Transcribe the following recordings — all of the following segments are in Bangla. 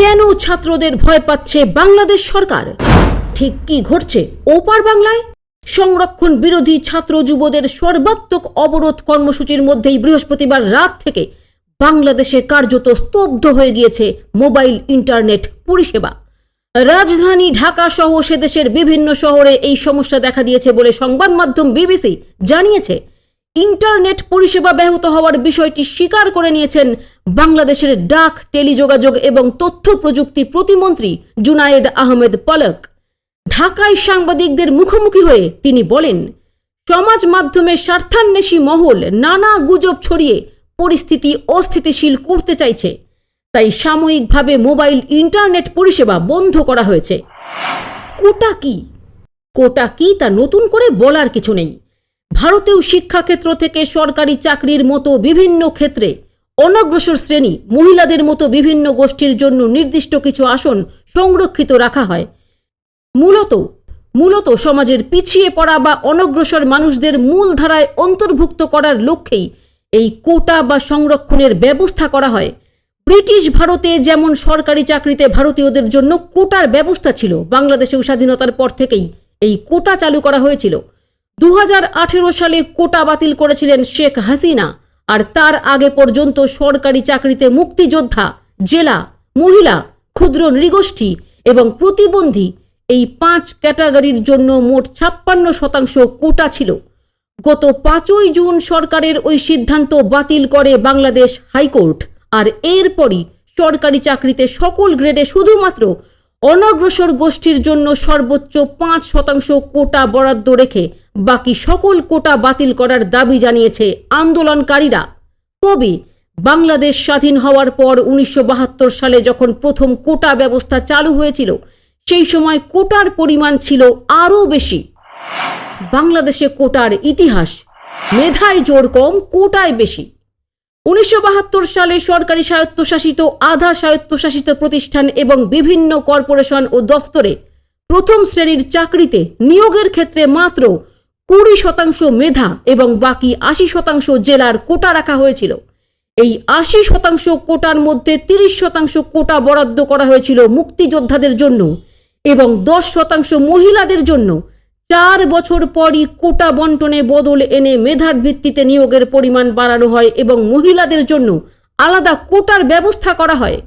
কেন ছাত্রদের ভয় পাচ্ছে বাংলাদেশ সরকার? ঠিক কি ঘটছে? ওপার বাংলায় সংরক্ষণ বিরোধী ছাত্র যুবদের সর্বাত্মক অবরোধ কর্মসূচির মধ্যেই বৃহস্পতিবার রাত থেকে বাংলাদেশে কার্যত স্তব্ধ হয়ে গিয়েছে মোবাইল ইন্টারনেট পরিষেবা। রাজধানী ঢাকা সহ সে দেশের বিভিন্ন শহরে এই সমস্যা দেখা দিয়েছে বলে সংবাদ মাধ্যম বিবিসি জানিয়েছে। ইন্টারনেট পরিষেবা ব্যাহত হওয়ার বিষয়টি স্বীকার করে নিয়েছেন বাংলাদেশের ডাক, টেলিযোগাযোগ এবং তথ্য প্রযুক্তি প্রতিমন্ত্রী জুনায়েদ আহমেদ পলক। ঢাকায় সাংবাদিকদের মুখোমুখি হয়ে তিনি বলেন, সমাজ মাধ্যমে স্বার্থান্বেষী মহল নানা গুজব ছড়িয়ে পরিস্থিতি অস্থিতিশীল করতে চাইছে। তাই সাময়িকভাবে মোবাইল ইন্টারনেট পরিষেবা বন্ধ করা হয়েছে। কোটা কি? কোটা কি তা নতুন করে বলার কিছু নেই। ভারতেও শিক্ষাক্ষেত্র থেকে সরকারি চাকরির মতো বিভিন্ন ক্ষেত্রে অনগ্রসর শ্রেণি, মহিলাদের মতো বিভিন্ন গোষ্ঠীর জন্য নির্দিষ্ট কিছু আসন সংরক্ষিত রাখা হয়। মূলত মূলত সমাজের পিছিয়ে পড়া বা অনগ্রসর মানুষদের মূল ধারায় অন্তর্ভুক্ত করার লক্ষ্যেই এই কোটা বা সংরক্ষণের ব্যবস্থা করা হয়। ব্রিটিশ ভারতে যেমন সরকারি চাকরিতে ভারতীয়দের জন্য কোটার ব্যবস্থা ছিল, বাংলাদেশেও স্বাধীনতার পর থেকেই এই কোটা চালু করা হয়েছিল। দু হাজার আঠেরো সালে কোটা বাতিল করেছিলেন শেখ হাসিনা, আর তার আগে পর্যন্ত সরকারি চাকরিতে মুক্তিযোদ্ধা, জেলা, মহিলা, ক্ষুদ্র নৃগোষ্ঠী এবং প্রতিবন্ধী এই পাঁচ ক্যাটাগরির জন্য মোট ছাপ্পান্ন শতাংশ কোটা ছিল। গত পাঁচই জুন সরকারের ওই সিদ্ধান্ত বাতিল করে বাংলাদেশ হাইকোর্ট, আর এরপরই সরকারি চাকরিতে সকল গ্রেডে শুধুমাত্র অনগ্রসর গোষ্ঠীর জন্য সর্বোচ্চ পাঁচ শতাংশ কোটা বরাদ্দ রেখে বাকি সকল কোটা বাতিল করার দাবি জানিয়েছে আন্দোলনকারীরা। তবে বাংলাদেশ স্বাধীন হওয়ার পর উনিশশো বাহাত্তর সালে যখন প্রথম কোটা ব্যবস্থা চালু হয়েছিল, সেই সময় কোটার পরিমাণ ছিল আরও বেশি। বাংলাদেশে কোটার ইতিহাস মেধায় জোর কম, কোটায় বেশি। উনিশশো বাহাত্তর সালে সরকারি স্বায়ত্তশাসিত, আধা স্বায়ত্তশাসিত প্রতিষ্ঠান এবং বিভিন্ন কর্পোরেশন ও দফতরে প্রথম শ্রেণির চাকরিতে নিয়োগের ক্ষেত্রে মাত্র কুড়ি শতাংশ মেধা এবং বাকি আশি শতাংশ জেলার কোটা রাখা হয়েছিল। এই আশি শতাংশ কোটার মধ্যে তিরিশ শতাংশ কোটা বরাদ্দ করা হয়েছিল মুক্তিযোদ্ধাদের জন্য এবং দশ শতাংশ মহিলাদের জন্য চার বছর পরই কোটা বন্টনে বদল এনে মেধার ভিত্তিতে নিয়োগের পরিমাণ বাড়ানো হয় এবং মহিলাদের জন্য আলাদা কোটার ব্যবস্থা করা হয়।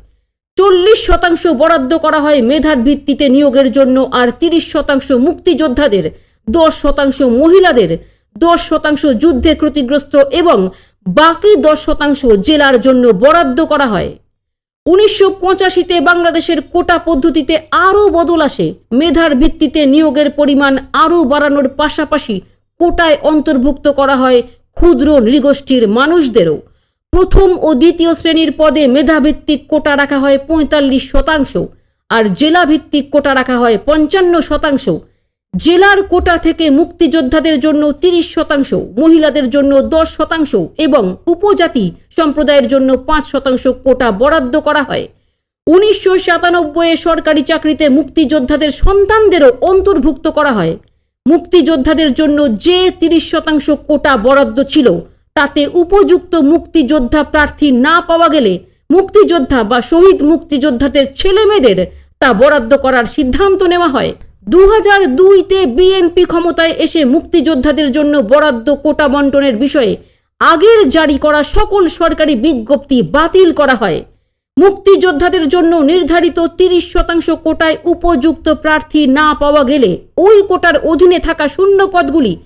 চল্লিশ শতাংশ বরাদ্দ করা হয় মেধার ভিত্তিতে নিয়োগের জন্য আর তিরিশ শতাংশ মুক্তিযোদ্ধাদের, দশ শতাংশ মহিলাদের, দশ শতাংশ যুদ্ধে ক্ষতিগ্রস্ত এবং বাকি দশ শতাংশ জেলার জন্য বরাদ্দ করা হয়। উনিশশো পঁচাশিতে বাংলাদেশের কোটা পদ্ধতিতে আরও বদল আসে। মেধার ভিত্তিতে নিয়োগের পরিমাণ আরও বাড়ানোর পাশাপাশি কোটায় অন্তর্ভুক্ত করা হয় ক্ষুদ্র নৃগোষ্ঠীর মানুষদেরও। প্রথম ও দ্বিতীয় শ্রেণির পদে মেধাভিত্তিক কোটা রাখা হয় পঁয়তাল্লিশ শতাংশ, আর জেলাভিত্তিক কোটা রাখা হয় পঞ্চান্ন শতাংশ জেলার কোটা থেকে মুক্তিযোদ্ধাদের জন্য তিরিশ শতাংশ, মহিলাদের জন্য দশ শতাংশ এবং উপজাতি সম্প্রদায়ের জন্য পাঁচ শতাংশ কোটা বরাদ্দ করা হয়। উনিশশো সাতানব্বইয়ে সরকারি চাকরিতে মুক্তিযোদ্ধাদের সন্তানদেরও অন্তর্ভুক্ত করা হয়। মুক্তিযোদ্ধাদের জন্য যে তিরিশ শতাংশ কোটা বরাদ্দ ছিল, তাতে উপযুক্ত মুক্তিযোদ্ধা প্রার্থী না পাওয়া গেলে মুক্তিযোদ্ধা বা শহীদ মুক্তিযোদ্ধাদের ছেলেমেয়েদের তা বরাদ্দ করার সিদ্ধান্ত নেওয়া হয়। দু হাজার দুইতে বিএনপি ক্ষমতায় এসে মুক্তিযোদ্ধাদের জন্য বরাদ্দ কোটা বন্টনের বিষয়ে আগের জারি করা সকল সরকারি বিজ্ঞপ্তি বাতিল করা হয়। মুক্তিযোদ্ধাদের জন্য নির্ধারিত তিরিশ শতাংশ কোটায় উপযুক্ত প্রার্থী না পাওয়া গেলে ওই কোটার অধীনে থাকা শূন্য পদগুলি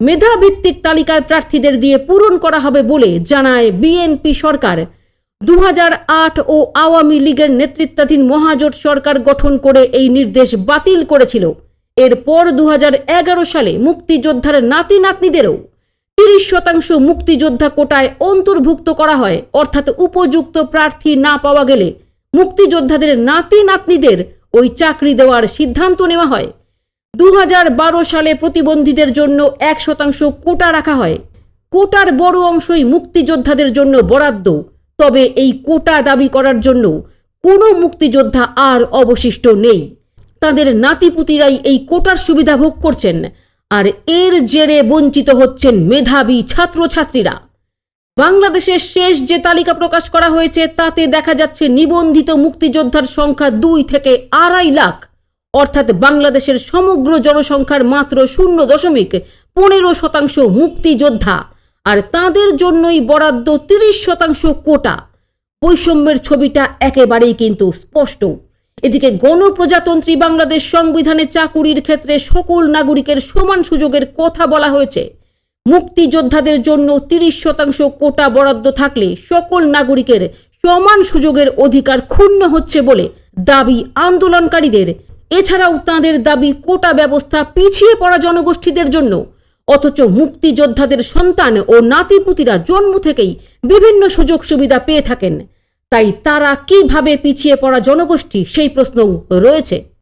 মেধাভিত্তিক তালিকার প্রার্থীদের দিয়ে পূরণ করা হবে বলে জানায় বিএনপি সরকার। দু হাজার আট ও আওয়ামী লীগের নেতৃত্বাধীন মহাজোট সরকার গঠন করে এই নির্দেশ বাতিল করেছিল। এরপর দু হাজার এগারো সালে মুক্তিযোদ্ধার নাতি নাতনিদেরও তিরিশ শতাংশ মুক্তিযোদ্ধা কোটায় অন্তর্ভুক্ত করা হয়। অর্থাৎ উপযুক্ত প্রার্থী না পাওয়া গেলে মুক্তিযোদ্ধাদের নাতি নাতনিদের ওই চাকরি দেওয়ার সিদ্ধান্ত নেওয়া হয়। দু হাজার বারো সালে প্রতিবন্ধীদের জন্য এক শতাংশ কোটা রাখা হয়। কোটার বড় অংশই মুক্তিযোদ্ধাদের জন্য বরাদ্দ। তবে এই কোটা দাবি করার জন্য কোনো মুক্তিযোদ্ধা আর অবশিষ্ট নেই। তাদের নাতিপুতিরাই এই কোটার সুবিধা ভোগ করছেন আর এর জেরে বঞ্চিত হচ্ছেন মেধাবী ছাত্রছাত্রীরা। বাংলাদেশের শেষ যে তালিকা প্রকাশ করা হয়েছে, তাতে দেখা যাচ্ছে নিবন্ধিত মুক্তিযোদ্ধার সংখ্যা দুই থেকে আড়াই লাখ। অর্থাৎ বাংলাদেশের সমগ্র জনসংখ্যার মাত্র শূন্য দশমিক পনেরো শতাংশ মুক্তিযোদ্ধা। আর তাদের জন্যই বরাদ্দ তিরিশ শতাংশ কোটা। বৈষম্যের ছবিটা একেবারেই কিন্তু স্পষ্ট। এদিকে গণপ্রজাতন্ত্রী বাংলাদেশ সংবিধানে চাকুরির ক্ষেত্রে সকল নাগরিকের সমান সুযোগের কথা বলা হয়েছে। মুক্তিযোদ্ধাদের জন্য তিরিশ শতাংশ কোটা বরাদ্দ থাকলে সকল নাগরিকের সমান সুযোগের অধিকার ক্ষুণ্ণ হচ্ছে বলে দাবি আন্দোলনকারীদের। এছাড়াও তাঁদের দাবি কোটা ব্যবস্থা পিছিয়ে পড়া জনগোষ্ঠীদের জন্য অথচ মুক্তিযোদ্ধাদের সন্তান ও নাতিপুতিরা জন্ম থেকেই বিভিন্ন সুযোগ সুবিধা পেয়ে থাকেন। তাই তারা কীভাবে পিছিয়ে পড়া জনগোষ্ঠী সেই প্রশ্নও রয়েছে।